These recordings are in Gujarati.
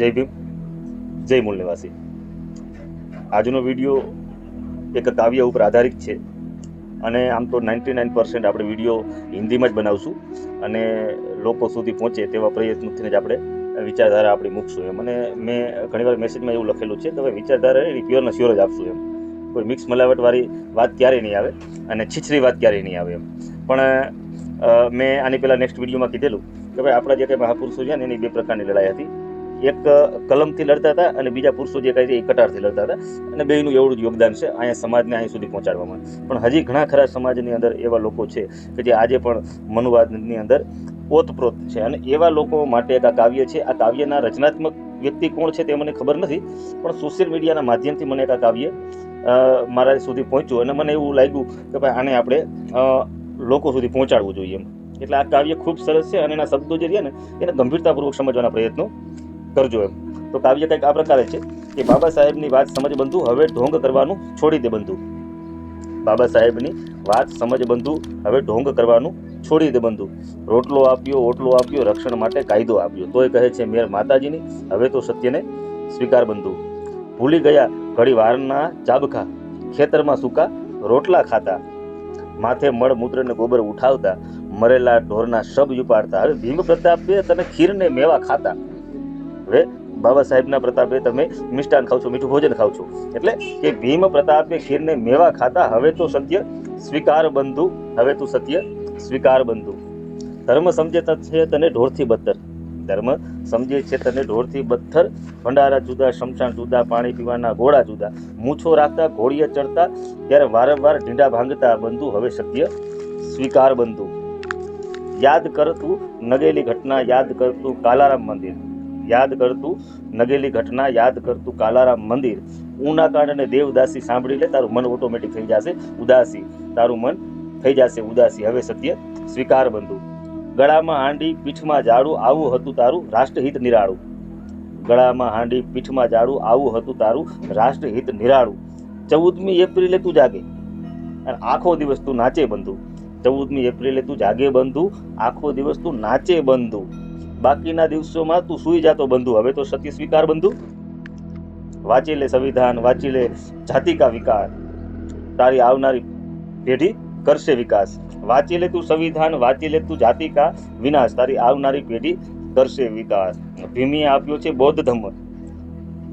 જય ભીમ, જય મૂળ નિવાસી આજનો વીડિયો એક કાવ્ય ઉપર આધારિત છે. અને આમ તો નાઇન્ટી નાઇન પર્સન્ટ આપણે વીડિયો હિન્દીમાં જ બનાવશું. અને લોકો સુધી પહોંચે તેવા પ્રયત્નોથી જ આપણે વિચારધારા આપણી મૂકશું એમ. અને મેં ઘણીવાર મેસેજમાં એવું લખેલું છે કે હવે વિચારધારા એની પ્યોરના શ્યોર જ આપશું એમ. કોઈ મિક્સ મલાવટવાળી વાત ક્યારેય નહીં આવે અને છીછરી વાત ક્યારેય નહીં આવે એમ. પણ મેં આની પહેલાં નેક્સ્ટ વિડીયોમાં કીધેલું કે ભાઈ આપણા જે કંઈ મહાપુરુષો છે ને એની બે પ્રકારની લડાઈ હતી. એક કલમથી લડતા હતા અને બીજા પુરુષો જે કાંઈ છે એ કટારથી લડતા હતા. અને બેયનું એવડું જ યોગદાન છે, અહીંયા સમાજને અહીં સુધી પહોંચાડવામાં. પણ હજી ઘણા ખરા સમાજની અંદર એવા લોકો છે કે જે આજે પણ મનુવાદની અંદર ઓતપ્રોત છે. અને એવા લોકો માટે એક આ કાવ્ય છે. આ કાવ્યના રચનાત્મક વ્યક્તિ કોણ છે તે મને ખબર નથી, પણ સોશિયલ મીડિયાના માધ્યમથી મને એક આ કાવ્ય મારા સુધી પહોંચ્યું. અને મને એવું લાગ્યું કે ભાઈ આને આપણે લોકો સુધી પહોંચાડવું જોઈએ એમ. એટલે આ કાવ્ય ખૂબ સરસ છે અને એના શબ્દો જે રહ્યા ને, એને ગંભીરતાપૂર્વક સમજવાના પ્રયત્નો કરજો એમ. તો કાવ્ય કંઈક આ પ્રકારે છે કે બાબા સાહેબની વાત સમજ બંધુ, હવે ઢોંગ કરવાનું છોડી દે બંધુ. બાબા સાહેબની વાત સમજ બંધુ, હવે ઢોંગ કરવાનું છોડી દે બંધુ. રોટલો આપ્યો, ઓટલો આપ્યો, રક્ષણ માટે કાયદો આપ્યો. તોય કહે છે, મેર માતાજીની, હવે તો સત્યને સ્વીકાર બંધુ. ભૂલી ગયા ઘડી વારના ચાબખા ખેતરમાં સૂકા રોટલા ખાતા. માથે મળ, મૂત્ર ને ગોબર ઉઠાવતા. મરેલા ઢોરના શબ ઉપાડતા હવે ભીમ પ્રતાપે તને ખીરને મેવા ખાતા. હવે બાબા સાહેબના પ્રતાપે તમે મિષ્ટાન ખાવ છો, મીઠું ભોજન ખાવ છો. એટલે કે ભીમ પ્રતાપે ખીરને મેવા ખાતા, હવે તો સત્ય સ્વીકાર બંધુ, હવે તું સત્ય સ્વીકાર બંધુ. ધર્મ સમજે છે તને ઢોરથી બદતર ધર્મ સમજે છે તને ઢોરથી બદતર ભંડારા જુદા, શમશાન જુદા, પાણી પીવાના ઘોડા જુદા. મૂછો રાખતા, ઘોડીએ ચડતા, ત્યારે વારંવાર ઢીંડા ભાંગતા બંધુ, હવે સત્ય સ્વીકાર બંધુ. યાદ કરતું નગેલી ઘટના, યાદ કરતું કાલારામ મંદિર. યાદ કરતું, નગેલી ઘટના યાદ કરતું, કાલારામ મંદિર. ઊના કાંડ અને દેવદાસી સાંભળી લે, તારું મન ઓટોમેટિક થઈ જશે. ઉદાસી. તારું મન થઈ જશે ઉદાસી. હવે સત્ય સ્વીકાર બંધુ. ગળામાં હાંડી પીઠમાં જાડું આવું હતું તારું રાષ્ટ્રહિત નિરાળું. ગળામાં હાંડી પીઠમાં જાડું આવું હતું તારું રાષ્ટ્રહિત નિરાળું. ચૌદમી એપ્રિલે તું જાગે. અને આખો દિવસ તું નાચે બંધુ. ચૌદમી એપ્રિલે તું જાગે બંધુ. આખો દિવસ તું નાચે બંધુ. બાકીના દિવસોમાં તું સૂઈ જાતો બંધુ. હવે તો સતી સ્વીકાર બંધુ. વાંચી લે સંવિધાન, વાંચી લે જાતિકા વિકાર. તારી આવનારી પેઢી કરશે વિકાસ. વાંચી લે તું સંવિધાન, વાંચી લે તું જાતિકા વિનાશ. તારી આવનારી પેઢી કરશે વિકાસ. ભીમીએ આપ્યો છે બૌદ્ધ ધર્મ.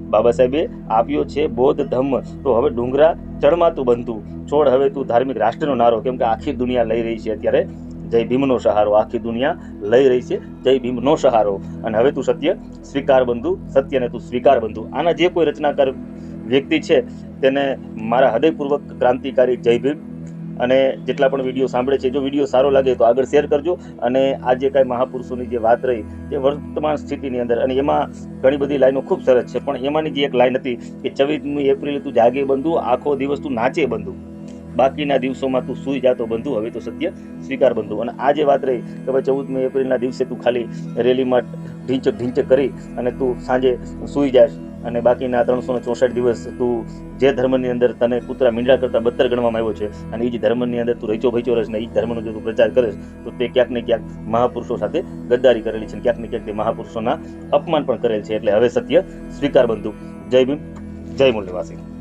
બાબા સાહેબે આપ્યો છે બૌદ્ધ ધર્મ. તો હવે ડુંગરા ચડમાતું બનતું છોડ હવે તું ધાર્મિક રાષ્ટ્રનો નારો. કેમ કે આખી દુનિયા લઈ રહી છે અત્યારે. જય ભીમનો સહારો. આખી દુનિયા લઈ રહી છે. જય ભીમનો સહારો. અને હવે તું સત્ય સ્વીકાર બંધુ, સત્યને તું સ્વીકાર બંધુ. આના જે કોઈ રચનાકાર વ્યક્તિ છે, તેને મારા હૃદયપૂર્વક ક્રાંતિકારી જય ભીમ. અને જેટલા પણ વીડિયો સાંભળે છે, જો વીડિયો સારો લાગે તો આગળ શેર કરજો. અને આ જે કાંઈ મહાપુરુષોની જે વાત રહી, તે વર્તમાન સ્થિતિની અંદર, અને એમાં ઘણી બધી લાઈનો ખૂબ સરસ છે. પણ એમાંની જે એક લાઈન હતી કે ચૌદમી એપ્રિલે તું જાગે બંધુ, આખો દિવસ તું નાચે બંધુ. બાકીના દિવસોમાં તું સૂઈ જાતો બંધુ, હવે તો સત્ય સ્વીકાર બંધુ. અને આ જે વાત રહી કે ભાઈ ચૌદમી એપ્રિલના દિવસે તું ખાલી રેલીમાં ઢીંચક ઢીંચક કરી અને તું સાંજે સૂઈ જાશ અને બાકીના ત્રણસો ને ચોસઠ દિવસ તું જે ધર્મની અંદર તને કૂતરા મીંડા કરતા બદતર ગણવામાં આવ્યો છે અને એ જ ધર્મની અંદર તું રહીચો ભઈચો રહેશ ને એ ધર્મનો જો તું પ્રચાર કરીશ, તો તે ક્યાંક ને ક્યાંક મહાપુરુષો સાથે ગદ્દારી કરેલી છે ક્યાંક ને ક્યાંક તે મહાપુરુષોના અપમાન પણ કરેલ છે. એટલે હવે સત્ય સ્વીકાર બંધુ. જય ભીમ, જય મૂલ્યવાસી